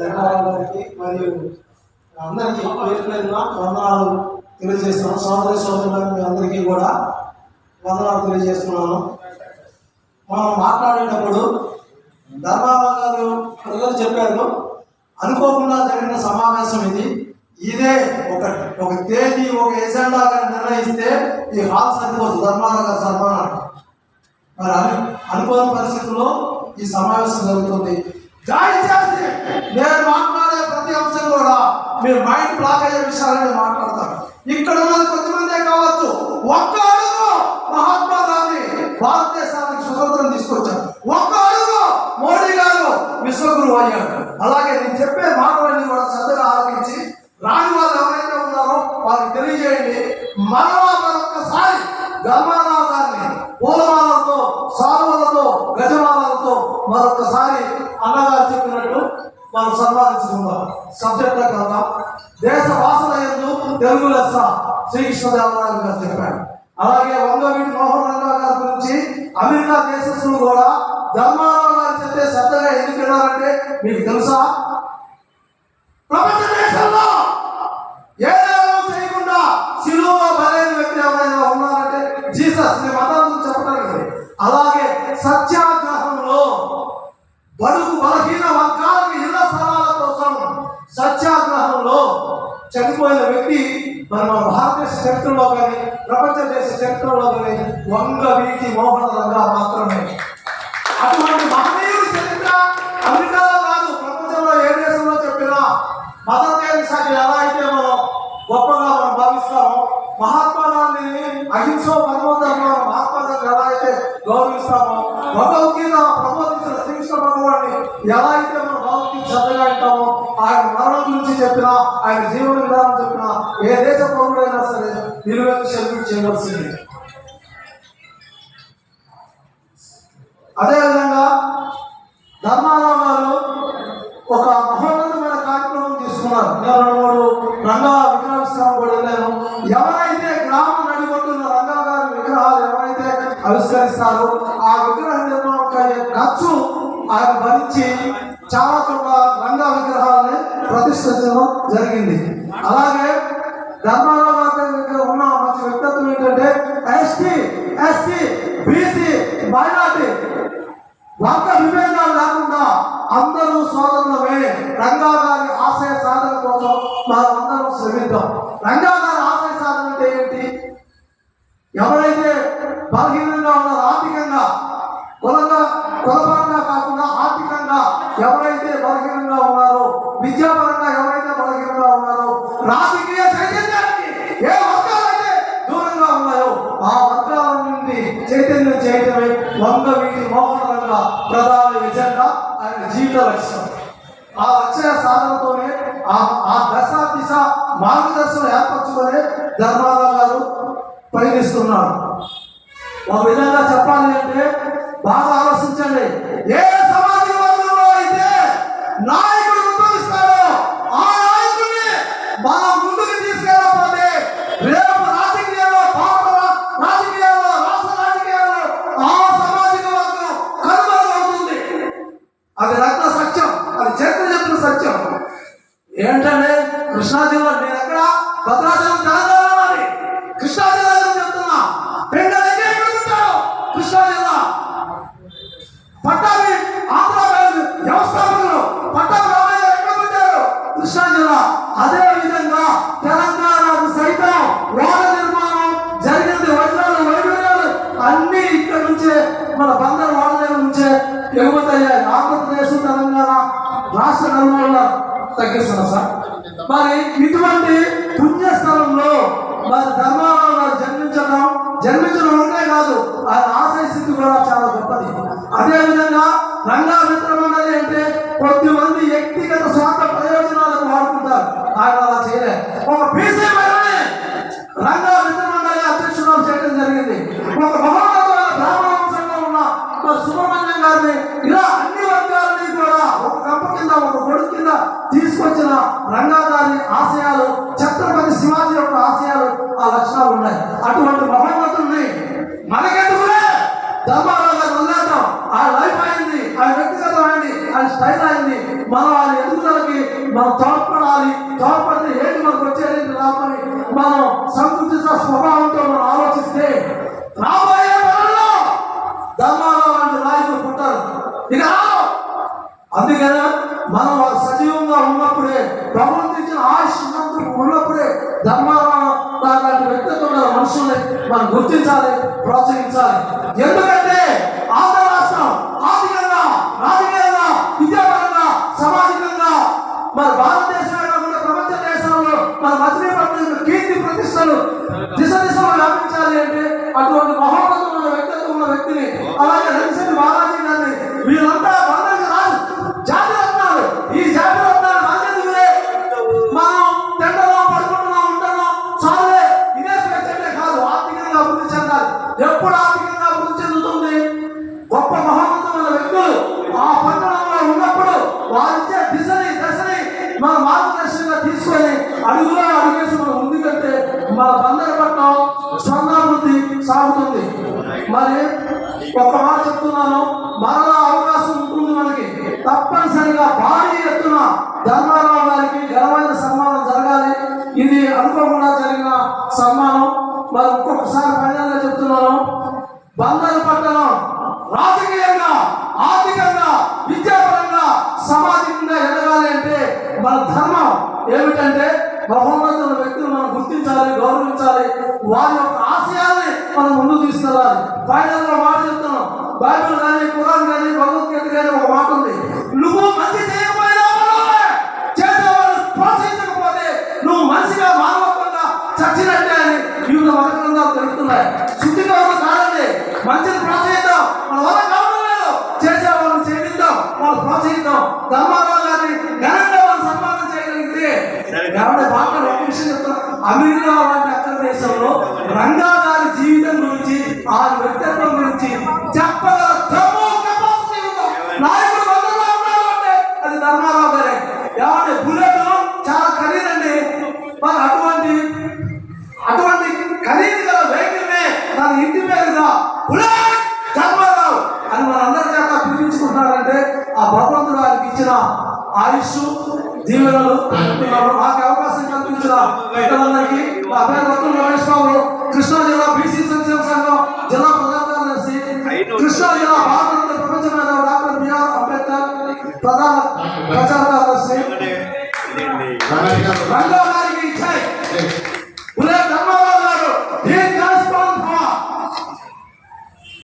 తెలంగాణకి మరియు అందరికీ పేరు పేరున వందనాలు తెలియజేస్తున్నాను. సోదరి సోదరులకు మీ అందరికీ కూడా వందనాలు తెలియజేస్తున్నాను. మనం మాట్లాడేటప్పుడు ధర్మారావు గారు ప్రజలు చెప్పారు అనుకోకుండా జరిగిన సమావేశం ఇది. ఇదే ఒక ఒక తేదీ ఒక ఎజెండాగా నిర్ణయిస్తే ఈ హాల్ సరిపోదు. ధర్మారావు గారు సన్మానం మరి అను అనుకోని పరిస్థితుల్లో ఈ సమావేశం జరుగుతుంది. దయచేసి నేను మాట్లాడే ప్రతి అంశం కూడా మీరు మైండ్ బ్లాక్ అయ్యే విషయాలని మాట్లాడతారు. ఇక్కడ ఉన్నది కొంతమందే కావచ్చు. ఒక్క అడుగు మహాత్మా గాంధీ భారతదేశానికి స్వతంత్రం తీసుకొచ్చారు. ఒక్క అడుగు మోడీ గారు విశ్వగురు అయ్యాడు అలాగే నేను చెప్పే మాటలన్నీ కూడా శ్రద్ధగా ఆలోచించి రాని వాళ్ళు ఎవరైతే ఉన్నారో వారికి తెలియజేయండి. మరలా మనం సంపాదించుకుందాం సబ్జెక్ట్ కదా దేశ భాషల ఎందు తెలుగు లెస్స శ్రీకృష్ణదేవరాయలు గారు చెప్పాడు అలాగే వంగవీటి మోహన్ రంగా గారి గురించి అమెరికా దేశస్తులు కూడా ధర్మారావు గారు చెప్తే శ్రద్ధగా ఎందుకు వెళ్ళారంటే మీకు తెలుసా? ప్రపంచ దేశంలో చరిత్రలో కానీ ప్రపంచ దేశ చరిత్రలో కానీ వంగ వీటి మోహన రంగా మాత్రమే. అటువంటి మహనీయుడి చరిత్ర అమెరికాలో కాదు ప్రపంచంలో ఏ దేశంలో చెప్పినా మదర్ తెరీసాకి ఎలా అయితే మనం గొప్పగా మనం భావిస్తామో మహాత్మా గాంధీని అహింసో పరమోధర్మ మహాత్మా గాంధీ ఎలా అయితే గౌరవిస్తామో భగవద్గీత ప్రబోధించిన శ్రీకృష్ణ భగవాన్ని ఎలా అయితే మనం భగవద్గీత శ్రద్ధగా ఆయన మరణం గురించి చెప్పినా ఆయన జీవన విధానం చెప్పినా ఏ దేశ పౌరుడైనా సరే నిలువెత్తు సెల్యూట్ చేయవలసింది. అదేవిధంగా ధర్మారావు గారు ఒక మహోన్నతమైన కార్యక్రమం తీసుకున్నారు. నేను మూడు రంగా విగ్రహావిష్కరణ కూడా నేను ఎవరైతే గ్రామం నడిబొట్టున్న రంగా గారి విగ్రహాలు ఎవరైతే ఆవిష్కరిస్తారో ఆ విగ్రహ నిర్మాణం ఖర్చు ఆయన భరించి చాలా చోట్ల రంగా విగ్రహాలని ప్రతిష్ఠించడం జరిగింది. అలాగే ధర్మారావు గారి దగ్గర ఉన్న మంచి వ్యక్తిత్వం ఏంటంటే ఎస్టీ ఎస్సీ బీసీ మైనార్టీ వర్గ విభేదాలు లేకుండా అందరూ సోదరులమే రంగా గారి ఆశయ సాధన కోసం మనం అందరం శ్రమిద్దాం రంగా గారి ఆశయ సాధన అంటే ఏంటి ఎవరైతే బలహీనంగా ఉన్నారో ఆర్థికంగా కులంగా కులపరంగా కాకుండా ఆర్థికంగా ఎవరైతే బలహీనంగా ఉన్నారో విద్యాపరంగా ఎవరైతే బలహీనంగా ఉన్నారో రాజకీయ చైతన్యానికి ఏ వర్గాలైతే దూరంగా ఉన్నాయో ఆ వర్గాల నుండి చైతన్యం చేయటమే వంగ వీటి మోహన ప్రధాన ఎజెండా ఆయన జీవిత లక్ష్యం. ఆ లక్ష్య సాధనతోనే ఆ ఆ దశ దిశ మార్గదర్శనం ఏర్పరచుకొని ధర్మారావు గారు పయనిస్తున్నారు ఒక విధంగా చెప్పాలి అంటే బాగా ఆలోచించండి. ఏ అది రత్న సత్యం అది చరిత్ర చెప్పిన సత్యం. ఏంటంటే కృష్ణా జిల్లా నేను ఎక్కడ? భద్రాచలం తెలంగాణ మరి కృష్ణా జిల్లా చెప్తున్నా? పెండ దగ్గర కృష్ణా జిల్లా పట్టాభి ఆంధ్రప్రదేశ్ వ్యవస్థాపకులు పట్టాభి రామయ్య ఎక్కడ పెట్టారు? కృష్ణా జిల్లా అదే విధంగా తెలంగాణకు సైతం వాడ నిర్మాణం జరిగింది. వజ్రాలు వైడూర్యాలు అన్ని ఇక్కడ నుంచే మన బందరు వాడ నుంచే ఎగుమతయ్యాయి తగ్గిస్తున్నా సార్ మరి ఇటువంటి పుణ్యస్థలంలో మరి ధర్మారావు గారు జన్మించడం జన్మించడం ఒకటే కాదు ఆయన ఆశయ స్థితి కూడా చాలా గొప్పది. అదే విధంగా రంగా మిత్ర మండలి అంటే కొద్ది మంది వ్యక్తిగత స్వార్థ ప్రయోజనాలకు వాడుకుంటారు. ఆయన అలా చేయలే. ఒక బీసీ మహిళని రంగా మిత్ర మండలి అధ్యక్షురాలు చేయడం జరిగింది. ఒక మహోన్నతమైన బ్రాహ్మణ వంశంలో ఉన్న మరి సుబ్రహ్మణ్యం గారిని ఇలా అన్ని వర్గాలని కూడా ఒక కంప కింద ఒక కొడుకు కింద తీసుకొచ్చిన రంగాదారి ఆశయాలు ఛత్రపతి శివాజీ యొక్క ఆశయాలు ఆ లక్షణాలు ఉన్నాయి. అటువంటి మహోన్నతుల్ని మనకెందుకులే? ధర్మారావు గారు వదిలేద్దాం. ఆ లైఫ్ అయింది ఆ వ్యక్తిగతం అయింది ఆయన స్టైల్ అయింది. మనం ఆయన ఎదుగుదలకి మనం తోడ్పడాలి. తోడ్పడితే ఏంటి మనకు వచ్చేది రాబోయే మనం సంకుచిత స్వభావంతో మనం ఆలోచిస్తే రాబోయే ధర్మారావు లాంటి నాయకులు పుట్టారు. ఇక రావు. అందుకనే మనం వారు సజీవంగా ఉన్నప్పుడే ప్రభుత్వం ఇచ్చిన ఆయుష్ ఉన్నప్పుడు ఉన్నప్పుడే ధర్మారావు లాంటి వ్యక్తిత్వం గల మనుషుల్ని మనం గుర్తించాలి ప్రోత్సహించాలి తీసుకొని అడుగులో ఉంది మనం ముందుకంటే మన బందర పట్టణం స్వర్ణాభివృద్ధి సాగుతుంది. మరి ఒక మాట చెప్తున్నాను మరలా అవకాశం ఉంటుంది మనకి. తప్పనిసరిగా భారీ ఎత్తున ధర్మారావు గారికి ఘనమైన సన్మానం జరగాలి. ఇది అనుకోకుండా జరిగిన సన్మానం. మరి ఒక్కొక్కసారి ఫైనల్ చెప్తున్నాను బందరు పట్టణం రాజకీయంగా ఆర్థికంగా విద్యాపరంగా సామాజికంగా ఎదగాలి అంటే మన ధర్మం ఏమిటంటే బహుమతుల వ్యక్తులు మనం గుర్తించాలి గౌరవించాలి. వారి యొక్క ఆశయాల్ని మనం ముందు తీసుకెళ్ళాలి. ఫైనల్ మాట చెప్తున్నాం. బైబిల్ కానీ కురాన్ కానీ భగవద్గీత కానీ ఒక మాట ఉంది. నువ్వు మంచి చేయకపోయినా చేసేవాళ్ళు ప్రోత్సహించకపోతే నువ్వు మనిషిగా మానవత్వంగా చచ్చినట్టే అని వివిధ మత గ్రంథాలు తెలుపుతున్నాయి. శుద్ధిగా ఉన్న కాదండి. మంచిని ప్రోత్సహిద్దాం మన వల్ల కావడం లేదు చేసేవాళ్ళని చేయిద్దాం వాళ్ళు ప్రోత్సహిద్దాం ధర్మారావు గారిని ఘనంగా వాళ్ళు సన్మానం చేయగలిగితే కాబట్టి మాట ఒక విషయం చెప్తున్నా అమెరికా లాంటి అక్కడ దేశంలో రంగా గారి జీవితం గురించి ఆ వ్యక్తిత్వం గురించి చెప్పగల దమ్ము, capacity ఉందా? నాయకుడు బంధంలో ఉన్నాడు అంటే అది ధర్మారావు గారే ఏమంటే బుల్లెట్ చాలా ఖరీదండి మరి అటువంటి అటువంటి ఖరీదు గల వెహికల్నే తన ఇంటి మీదుగా బుల్లెట్ ధర్మారావు అని మనందరి చేత పిలిపించుకుంటున్నారంటే ఆ భగవంతుడు వారికి ఇచ్చిన ఆయుష్ దీవెనలు. నాకు అవకాశం కల్పించిన పెద్దలందరికీ నా పేరు వత్తుల రమేష్ బాబు కృష్ణా జిల్లా బీసీ సంక్షేమ సంఘం జిల్లా ప్రధాన కృష్ణా జిల్లా